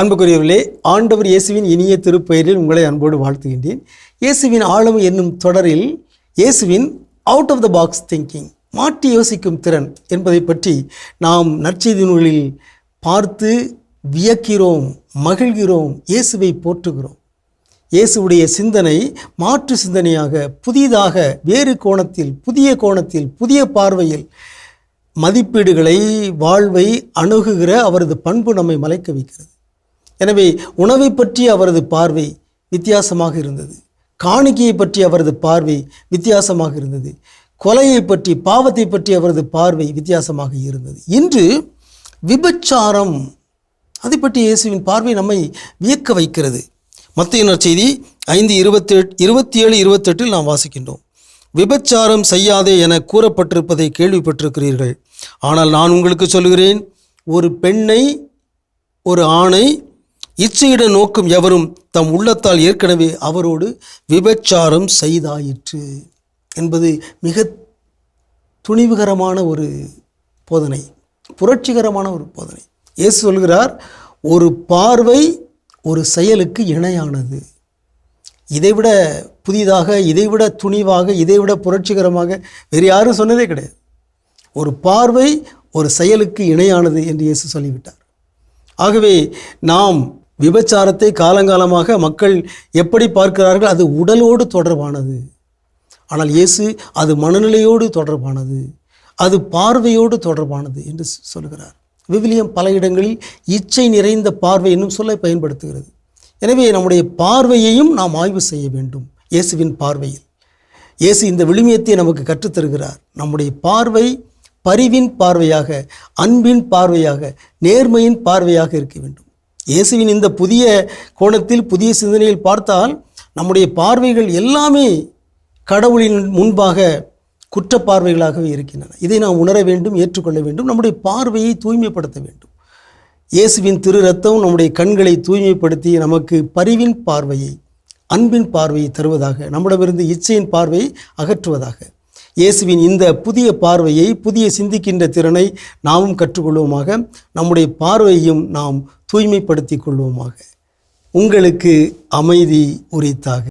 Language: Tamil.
அன்புக்குரியவர்களே ஆண்டவர் இயேசுவின் இனிய திருப்பெயரில் உங்களை அன்போடு வாழ்த்துகின்றேன். இயேசுவின் ஆழம் என்னும் தொடரில் இயேசுவின் out of the box thinking மாற்றி யோசிக்கும் திறன் என்பதை பற்றி நாம் நற்செய்தி நூலில் பார்த்து வியக்கிறோம் மகிழ்கிறோம் இயேசுவை போற்றுகிறோம். இயேசுவுடைய சிந்தனை மாற்று சிந்தனையாக புதிதாக வேறு கோணத்தில் புதிய கோணத்தில் புதிய பார்வையில் மதிப்பீடுகளை வாழ்வை அணுகுகிற அவரது பண்பு நம்மை மலைக்க வைக்கிறது. எனவே உணவை பற்றி அவரது பார்வை வித்தியாசமாக இருந்தது. காணிக்கையை பற்றி அவரது பார்வை வித்தியாசமாக இருந்தது. கொலையை பற்றி பாவத்தை பற்றி அவரது பார்வை வித்தியாசமாக இருந்தது. இன்று விபச்சாரம் அதை பற்றி இயேசுவின் பார்வை நம்மை வியக்க வைக்கிறது. மத்திய செய்தி ஐந்து இருபத்தி இருபத்தி ஏழு இருபத்தெட்டில் நாம் வாசிக்கின்றோம். விபச்சாரம் செய்யாதே என கூறப்பட்டிருப்பதை கேள்விப்பட்டிருக்கிறீர்கள். ஆனால் நான் உங்களுக்கு சொல்கிறேன் ஒரு பெண்ணை ஒரு ஆணை இச்சையிட நோக்கும் எவரும் தம் உள்ளத்தால் ஏற்கனவே அவரோடு விபச்சாரம் செய்தாயிற்று என்பது மிக துணிவுகரமான ஒரு போதனை புரட்சிகரமான ஒரு போதனை. இயேசு சொல்கிறார் ஒரு பார்வை ஒரு செயலுக்கு இணையானது. இதைவிட புதிதாக இதைவிட துணிவாக இதைவிட புரட்சிகரமாக வேறு யாரும் சொன்னதே கிடையாது. ஒரு பார்வை ஒரு செயலுக்கு இணையானது என்று இயேசு சொல்லிவிட்டார். ஆகவே நாம் விபச்சாரத்தை காலங்காலமாக மக்கள் எப்படி பார்க்கிறார்கள்? அது உடலோடு தொடர்பானது. ஆனால் இயேசு அது மனநிலையோடு தொடர்பானது. அது பார்வையோடு தொடர்பானது என்று சொல்கிறார் விவிலியம் பல இடங்களில் இச்சை நிறைந்த பார்வை என்னும் சொல்லை பயன்படுத்துகிறது. எனவே நம்முடைய பார்வையையும் நாம் ஆய்வு செய்ய வேண்டும். இயேசுவின் பார்வையில். இயேசு இந்த விழுமியத்தை நமக்கு கற்றுத்தருகிறார். நம்முடைய பார்வை பரிவின் பார்வையாக அன்பின் பார்வையாக நேர்மையின் பார்வையாக இருக்க வேண்டும். இயேசுவின் இந்த புதிய கோணத்தில் புதிய சிந்தனையில் பார்த்தால் நம்முடைய பார்வைகள் எல்லாமே கடவுளின் முன்பாக குற்ற பார்வைகளாகவே இருக்கின்றன. இதை நாம் உணர வேண்டும் ஏற்றுக்கொள்ள வேண்டும். நம்முடைய பார்வையை தூய்மைப்படுத்த வேண்டும். இயேசுவின் திரு ரத்தம் நம்முடைய கண்களை தூய்மைப்படுத்தி நமக்கு பரிவின் பார்வையை அன்பின் பார்வையை தருவதாக நம்மிடமிருந்து இச்சையின் பார்வையை அகற்றுவதாக இயேசுவின் இந்த புதிய பார்வையை புதிய சிந்திக்கின்ற திறனை நாமும் கற்றுக்கொள்வோமாக. நம்முடைய பார்வையையும் நாம் தூய்மைப்படுத்திக் கொள்வோமாக. உங்களுக்கு அமைதி உரித்தாக.